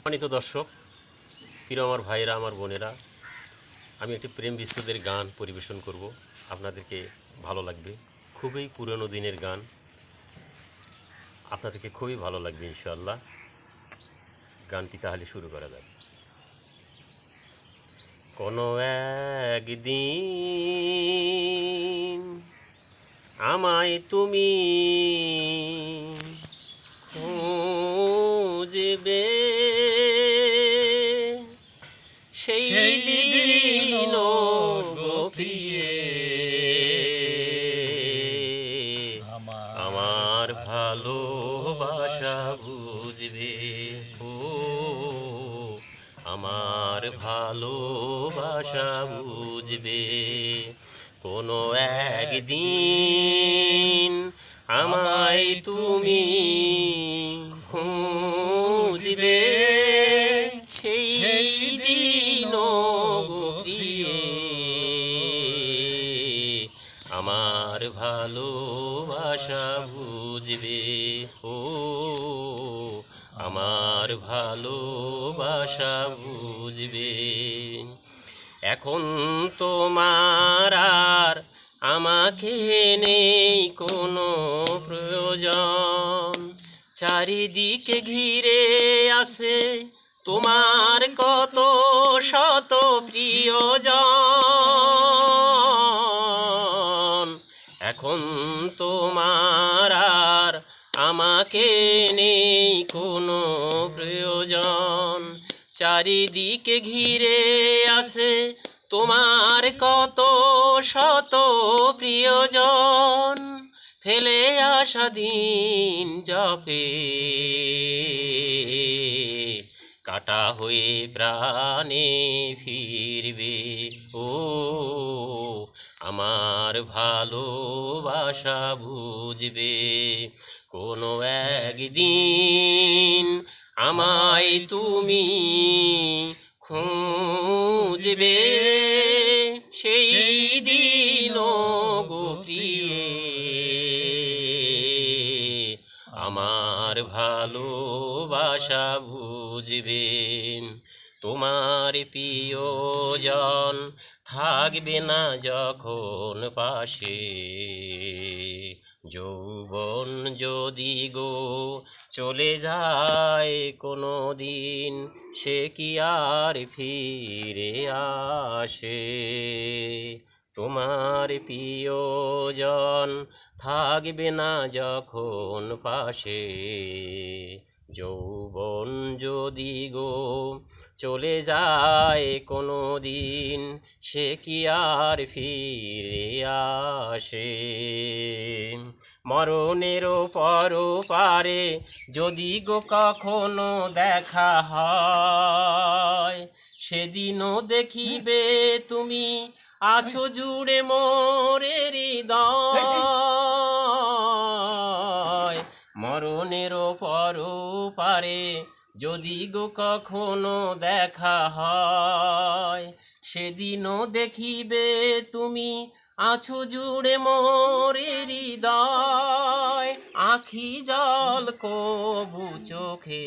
সম্মানিত দর্শক, প্রিয় আমার ভাইয়েরা, আমার বোনেরা, আমি একটি প্রেম বিশ্বদের গান পরিবেশন করব। আপনাদেরকে ভালো লাগবে, খুবই পুরনো দিনের গান। আপনাদেরকে খুবই ভালো লাগবে ইনশাল্লাহ গানটি তাহলে শুরু করা যাক। কোনো একদিন আমায় তুমি খুঁজবে সেই দিন আমার আমার ভালোবাসা বুঝবে ও, আমার ভালোবাসা বুঝবে। কোনো একদিন আমায় তুমি খুঁজবে। আমার ভালোবাসা বুঝবে। ও, আমার ভালোবাসা বুঝবে। এখন তোমার আর আমাকে নেই কোনো প্রয়োজন। চারিদিকে ঘিরে আসে তোমার কত শত প্রিয়জন আমাকে নেই কোনো প্রয়োজন। চারিদিকে ঘিরে আসে তোমার কত শত প্রিয়জন। ফেলে আসা দিন জপে। কাটা হয়ে প্রাণে ফিরবে। ও, আমার ভালোবাসা বুঝবে। কোনো একদিন আমায় তুমি খুঁজবে। সেই দিন গোপিয়ে আমার ভালোবাসা বুঝবে তোমার প্রিয়জন থাকবে না যখন পাশে। যৌবন যদি গো চলে যায় কোনো দিন সে কি আর ফিরে আসে? তোমার প্রিয়জন থাকবে না যখন পাশে। যৌবন যদি গো চলে যায় কোনো দিন সে কি আর ফিরে আসে? মরণেরও পর পারে যদি গো কখনো দেখা হয়, সেদিনও দেখিবে তুমি আছো জুড়ে মোরে হৃদয়। মরণেরও পর পারে যদি গো কখনো দেখা হয়, সেদিনও দেখিবে তুমি আছো জুড়ে মোরে হৃদয়। আখি জল কবু চোখে।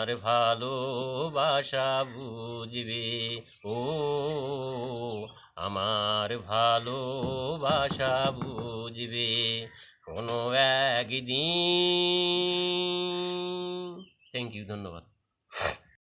আমার ভালোবাসা বুঝবে। ও আমার ভালোবাসা বুঝবে। কোনো একদিন। থ্যাংক ইউ ধন্যবাদ।